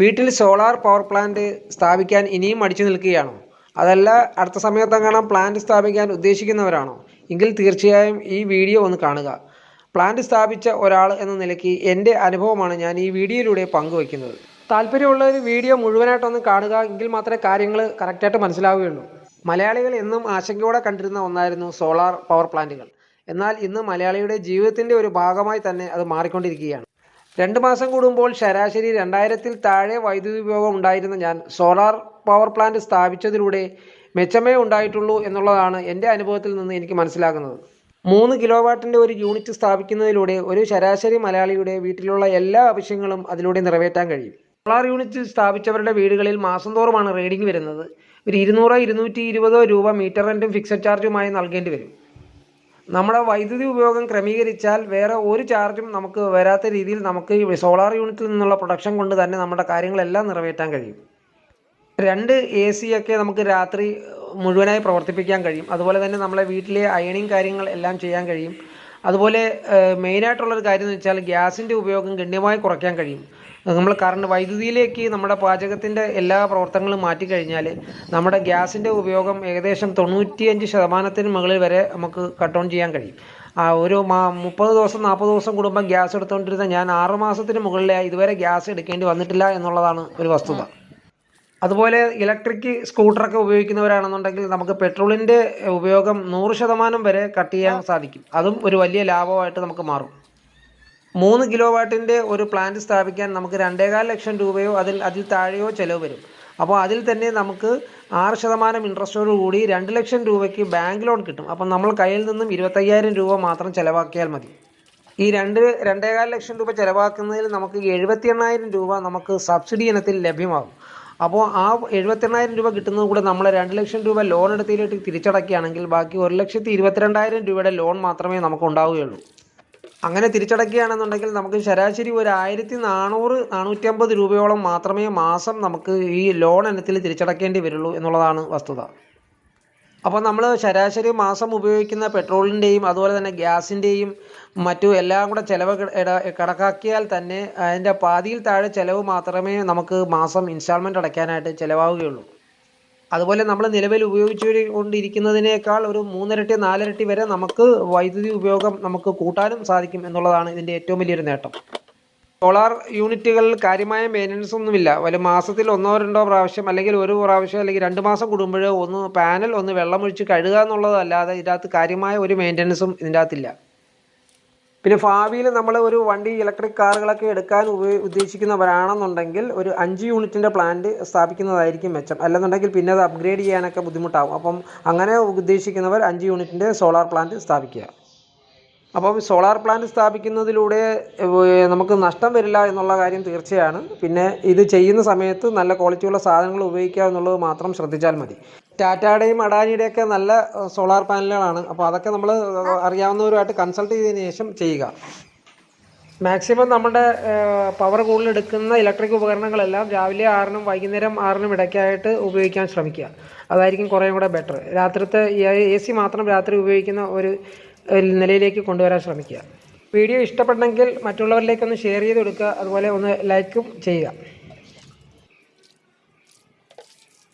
വീട്ടിൽ solar power plant സ്ഥാപിക്കാൻ ഇനിയും മടിച്ചു നിൽക്കുകയാണോ. അതല്ല അടുത്ത സമയത്തെങ്ങാനും പ്ലാന്റ് സ്ഥാപിക്കാൻ ഉദ്ദേശിക്കുന്നവരാണോ? എങ്കിൽ തീർച്ചയായും ഈ വീഡിയോ ഒന്ന് കാണുക. പ്ലാന്റ് സ്ഥാപിച്ച ഒരാൾ എന്ന നിലയ്ക്ക് എന്റെ അനുഭവമാണ് ഞാൻ ഈ വീഡിയോയിലൂടെ പങ്കുവയ്ക്കുന്നത്. താല്പര്യമുള്ളവർ വീഡിയോ മുഴുവനായിട്ടൊന്ന് കാണുക എങ്കിൽ മാത്രമേ കാര്യങ്ങൾ കറക്റ്റായിട്ട് മനസ്സിലാവുകയുള്ളൂ. മലയാളികൾ എന്നും ആശങ്കയോടെ കണ്ടിരുന്ന ഒന്നായിരുന്നു സോളാർ പവർ പ്ലാന്റുകൾ എന്നാൽ ഇന്ന് മലയാളിയുടെ ജീവിതത്തിന്റെ ഒരു ഭാഗമായി തന്നെ അത് മാറിക്കൊണ്ടിരിക്കുകയാണ്. രണ്ട് മാസം കൂടുമ്പോൾ ശരാശരി രണ്ടായിരത്തിൽ താഴെ വൈദ്യുതി ഉപയോഗം ഉണ്ടായിരുന്ന ഞാൻ സോളാർ പവർ പ്ലാന്റ് സ്ഥാപിച്ചതിലൂടെ മെച്ചമേ ഉണ്ടായിട്ടുള്ളൂ എന്നുള്ളതാണ് എന്റെ അനുഭവത്തിൽ നിന്ന് എനിക്ക് മനസ്സിലാകുന്നത്. മൂന്ന് കിലോ വാട്ടിന്റെ ഒരു യൂണിറ്റ് സ്ഥാപിക്കുന്നതിലൂടെ ഒരു ശരാശരി മലയാളിയുടെ വീട്ടിലുള്ള എല്ലാ ആവശ്യങ്ങളും അതിലൂടെ നിറവേറ്റാൻ കഴിയും. സോളാർ യൂണിറ്റ് സ്ഥാപിച്ചവരുടെ വീടുകളിൽ മാസം തോറുമാണ് റീഡിംഗ് വരുന്നത്. ഒരു ഇരുന്നൂറോ ഇരുന്നൂറ്റി ഇരുപതോ രൂപ മീറ്റർ റെന്റും ഫിക്സഡ് ചാർജുമായി നൽകേണ്ടി വരും. നമ്മുടെ വൈദ്യുതി ഉപയോഗം ക്രമീകരിച്ചാൽ വേറെ ഒരു ചാർജും നമുക്ക് വരാത്ത രീതിയിൽ നമുക്ക് ഈ സോളാർ യൂണിറ്റിൽ നിന്നുള്ള പ്രൊഡക്ഷൻ കൊണ്ട് തന്നെ നമ്മുടെ കാര്യങ്ങളെല്ലാം നിറവേറ്റാൻ കഴിയും. രണ്ട് എ സി ഒക്കെ നമുക്ക് രാത്രി മുഴുവനായി പ്രവർത്തിപ്പിക്കാൻ കഴിയും. അതുപോലെ തന്നെ നമ്മളെ വീട്ടിലെ അയണിങ് കാര്യങ്ങൾ എല്ലാം ചെയ്യാൻ കഴിയും. അതുപോലെ മെയിനായിട്ടുള്ളൊരു കാര്യം എന്ന് വെച്ചാൽ ഗ്യാസിന്റെ ഉപയോഗം ഗണ്യമായി കുറയ്ക്കാൻ കഴിയും. നമ്മൾ കറണ്ട് വൈദ്യുതിയിലേക്ക് നമ്മുടെ പാചകത്തിന്റെ എല്ലാ പ്രവർത്തനങ്ങളും മാറ്റിക്കഴിഞ്ഞാൽ നമ്മുടെ ഗ്യാസിന്റെ ഉപയോഗം ഏകദേശം തൊണ്ണൂറ്റിയഞ്ച് ശതമാനത്തിന് മുകളിൽ വരെ നമുക്ക് കട്ട് ഓൺ ചെയ്യാൻ കഴിയും. ആ ഒരു മാ മുപ്പത് ദിവസം നാൽപ്പത് ദിവസം കൂടുമ്പോൾ ഗ്യാസ് എടുത്തുകൊണ്ടിരുന്ന ഞാൻ ആറ് മാസത്തിന് മുകളിലായി ഇതുവരെ ഗ്യാസ് എടുക്കേണ്ടി വന്നിട്ടില്ല എന്നുള്ളതാണ് ഒരു വസ്തുത. അതുപോലെ ഇലക്ട്രിക് സ്കൂട്ടറൊക്കെ ഉപയോഗിക്കുന്നവരാണെന്നുണ്ടെങ്കിൽ നമുക്ക് പെട്രോളിന്റെ ഉപയോഗം നൂറ് ശതമാനം വരെ കട്ട് ചെയ്യാൻ സാധിക്കും. അതും ഒരു വലിയ ലാഭമായിട്ട് നമുക്ക് മാറും. മൂന്ന് കിലോ വാട്ടിന്റെ ഒരു പ്ലാന്റ് സ്ഥാപിക്കാൻ നമുക്ക് രണ്ടേകാൽ ലക്ഷം രൂപയോ അതിൽ അതിൽ താഴെയോ ചിലവ് വരും. അപ്പോൾ അതിൽ തന്നെ നമുക്ക് ആറ് ശതമാനം ഇൻട്രസ്റ്റോട് കൂടി രണ്ട് ലക്ഷം രൂപയ്ക്ക് ബാങ്ക് ലോൺ കിട്ടും. അപ്പം നമ്മൾ കയ്യിൽ നിന്നും ഇരുപത്തയ്യായിരം രൂപ മാത്രം ചിലവാക്കിയാൽ മതി. ഈ രണ്ട് രണ്ടേകാൽ ലക്ഷം രൂപ ചിലവാക്കുന്നതിൽ നമുക്ക് എഴുപത്തി എണ്ണായിരം രൂപ നമുക്ക് സബ്സിഡി ഇനത്തിൽ ലഭ്യമാകും. അപ്പോൾ ആ എഴുപത്തി എണ്ണായിരം രൂപ കിട്ടുന്നത് കൂടെ നമ്മൾ രണ്ട് ലക്ഷം രൂപ ലോൺ എടുത്തതിലേക്ക് തിരിച്ചടക്കുകയാണെങ്കിൽ ബാക്കി ഒരു ലക്ഷത്തി ഇരുപത്തിരണ്ടായിരം രൂപയുടെ ലോൺ മാത്രമേ നമുക്ക് ഉണ്ടാവുകയുള്ളൂ. അങ്ങനെ തിരിച്ചടക്കുകയാണെന്നുണ്ടെങ്കിൽ നമുക്ക് ശരാശരി ഒരു ആയിരത്തി നാനൂറ് നാനൂറ്റമ്പത് രൂപയോളം മാത്രമേ മാസം നമുക്ക് ഈ ലോൺ ഇനത്തിൽ തിരിച്ചടക്കേണ്ടി വരുള്ളൂ എന്നുള്ളതാണ് വസ്തുത. അപ്പോൾ നമ്മൾ ശരാശരി മാസം ഉപയോഗിക്കുന്ന പെട്രോളിന്റെയും അതുപോലെ തന്നെ ഗ്യാസിന്റെയും മറ്റു എല്ലാം കൂടെ ചിലവ് കണക്കാക്കിയാൽ തന്നെ അതിന്റെ പാതിയിൽ താഴെ ചിലവ് മാത്രമേ നമുക്ക് മാസം ഇൻസ്റ്റാൾമെന്റ് അടയ്ക്കാനായിട്ട് ചിലവാവുകയുള്ളൂ. അതുപോലെ നമ്മൾ നിലവിൽ ഉപയോഗിച്ചു കൊണ്ടിരിക്കുന്നതിനേക്കാൾ ഒരു മൂന്നിരട്ടി നാലിരട്ടി വരെ നമുക്ക് വൈദ്യുതി ഉപയോഗം നമുക്ക് കൂട്ടാനും സാധിക്കും എന്നുള്ളതാണ് ഇതിന്റെ ഏറ്റവും വലിയൊരു നേട്ടം. സോളാർ യൂണിറ്റുകളിൽ കാര്യമായ മെയിന്റനൻസ് ഒന്നുമില്ല. വല്ല മാസത്തിൽ ഒന്നോ രണ്ടോ പ്രാവശ്യം അല്ലെങ്കിൽ ഒരു പ്രാവശ്യം അല്ലെങ്കിൽ രണ്ട് മാസം കൂടുമ്പോൾ ഒന്ന് പാനൽ ഒന്ന് വെള്ളമൊഴിച്ച് കഴുകുക എന്നുള്ളതല്ലാതെ ഇതിനകത്ത് കാര്യമായ ഒരു മെയിന്റനൻസും ഇതിന്റെ അകത്തില്ല പിന്നെ ഭാവിയിൽ നമ്മൾ ഒരു വണ്ടി ഇലക്ട്രിക് കാറുകളൊക്കെ എടുക്കാൻ ഉദ്ദേശിക്കുന്നവരാണെന്നുണ്ടെങ്കിൽ ഒരു അഞ്ച് യൂണിറ്റിന്റെ പ്ലാന്റ് സ്ഥാപിക്കുന്നതായിരിക്കും മെച്ചം. അല്ലെന്നുണ്ടെങ്കിൽ പിന്നെ അത് അപ്ഗ്രേഡ് ചെയ്യാനൊക്കെ ബുദ്ധിമുട്ടാകും അപ്പം അങ്ങനെ ഉദ്ദേശിക്കുന്നവർ അഞ്ച് യൂണിറ്റിന്റെ സോളാർ പ്ലാന്റ് സ്ഥാപിക്കുക. അപ്പം സോളാർ പ്ലാന്റ് സ്ഥാപിക്കുന്നതിലൂടെ നമുക്ക് നഷ്ടം വരില്ല എന്നുള്ള കാര്യം തീർച്ചയാണ്. പിന്നെ ഇത് ചെയ്യുന്ന സമയത്ത് നല്ല ക്വാളിറ്റിയുള്ള സാധനങ്ങൾ ഉപയോഗിക്കുക എന്നുള്ളത് മാത്രം ശ്രദ്ധിച്ചാൽ മതി. ടാറ്റയുടെയും അഡാനിയുടെയൊക്കെ നല്ല സോളാർ പാനലുകളാണ്. അപ്പോൾ അതൊക്കെ നമ്മൾ അറിയാവുന്നവരുമായിട്ട് കൺസൾട്ട് ചെയ്തതിന് ശേഷം ചെയ്യുക. മാക്സിമം നമ്മുടെ പവർ കൂടുതൽ എടുക്കുന്ന ഇലക്ട്രിക് ഉപകരണങ്ങളെല്ലാം രാവിലെ ആറിനും വൈകുന്നേരം ആറിനും ഇടയ്ക്കായിട്ട് ഉപയോഗിക്കാൻ ശ്രമിക്കുക. അതായിരിക്കും കുറേ കൂടെ ബെറ്റർ രാത്രിത്തെ എ സി മാത്രം രാത്രി ഉപയോഗിക്കുന്ന ഒരു നിലയിലേക്ക് കൊണ്ടുവരാൻ ശ്രമിക്കുക. വീഡിയോ ഇഷ്ടപ്പെട്ടെങ്കിൽ മറ്റുള്ളവരിലേക്കൊന്ന് ഷെയർ ചെയ്ത് കൊടുക്കുക. അതുപോലെ ഒന്ന് ലൈക്കും ചെയ്യുക.